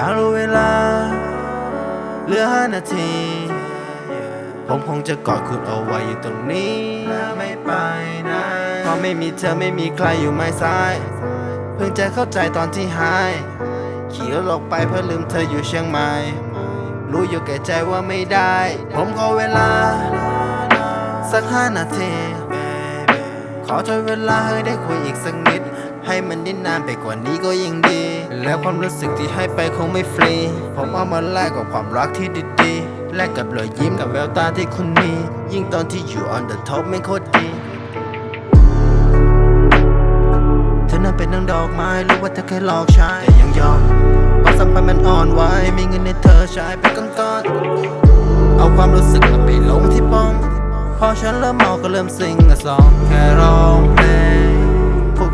ถ้ารู้เวลา เหลือห้านาที ผมคงจะกอดคุณเอาไว้อยู่ตรงนี้และไม่ไปไหนเพราะไม่มีเธอไม่มีใครอยู่ไม้ซ้าย เพิ่งจะเข้าใจตอนที่หาย ขี่รถออกไปเพื่อลืมเธออยู่เชียงใหม่ รู้อยู่แก่ใจว่าไม่ได้ ผมขอเวลา สักห้านาที ขอทนเวลาให้ได้คุยอีกสักนิด ให้มันได้นานไปกว่านี้ก็ยิ่งดี แล้วความรู้สึกที่ให้ไปคงไม่ฟรี ผมเอามาแลกกับความรักที่ดีๆ แลกกับรอยยิ้มกับแววตาที่คุณมี ยิ่งตอนที่อยู่ on the top ไม่โคตรดีเธอนั้นเป็นดังดอกไม้รู้ว่าเธอแค่หลอกใช้แต่ยังยอมความสัมพันธ์มันอ่อนไหวมีเงินในเธอใช้ไปก้อนๆเอาความรู้สึกมาไปลงที่ป้องพอฉันเริ่มเมาก็เริ่มซิงอะสองแค่ร้อง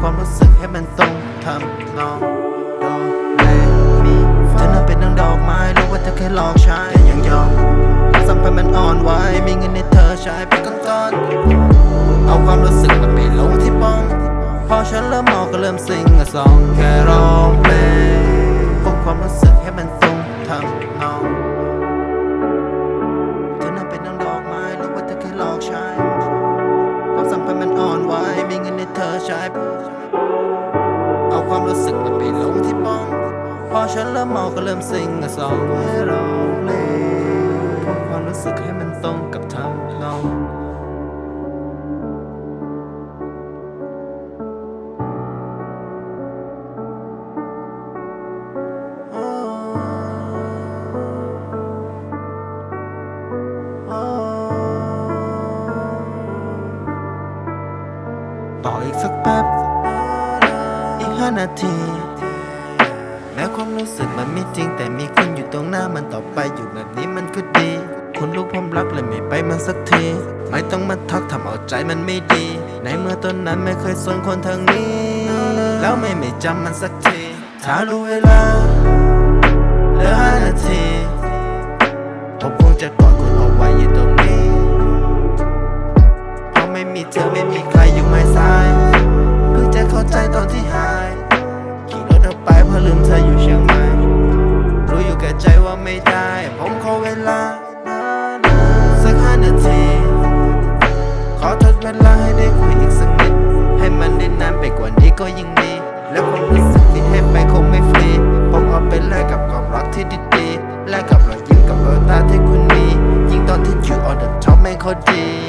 ความรู้สึกให้มันตรงทำนองโดเรมีเธอนั้นเป็นดังดอกไม้รู้ว่าเธอแค่หลอกใช้แต่ยังยอมสัมพันธ์มันอ่อนไหวมีเงินในเธอใช้ไปก้อนๆเอาความรู้สึกมาไปลงที่ป้อง พอฉันเริ่มเมาก็เริ่มซิงอะสองแค่ร้องเพลงพวกความรู้สึกให้มันตรงทำนอง เธอใช้เอาความรู้สึกมาไปลงที่ป้อง พอฉันเริ่มเมาก็เริ่มซิงอะสองแค่ร้องเลยพวกความรู้สึกให้มันตรงกับ ต่ออีกสักแป๊บ อีกห้านาที แม้ความรู้สึกมันไม่จริง แต่มีคุณอยู่ตรงหน้ามันต่อไปอยู่แบบนี้มันก็ดี คุณรู้ผมรักเลยไม่ไปมันสักที ไม่ต้องมาทักทำเอาใจมันไม่ดี ในเมื่อตอนนั้นไม่เคยสนคนทางนี้ แล้วไม่ไม่จำมันสักที ถ้ารู้เวลาเหลือห้านาที ผมคงจะกอดคุณเอาไว้อยู่ตรงา สักห้านาที ขอทดเวลาให้ได้คุยอีกสักนิด ให้มันได้นานไปกว่านี้ก็ยิ่งดี แล้วความรู้สึกที่ให้ไปคงไม่ฟรี ผมเอาไปแลกกับความรักที่ดีๆแลกกับรอยยิ้มกับแววตาที่คุณมี ยิ่งตอนที่อยู่ on the top ไม่งโคตรดี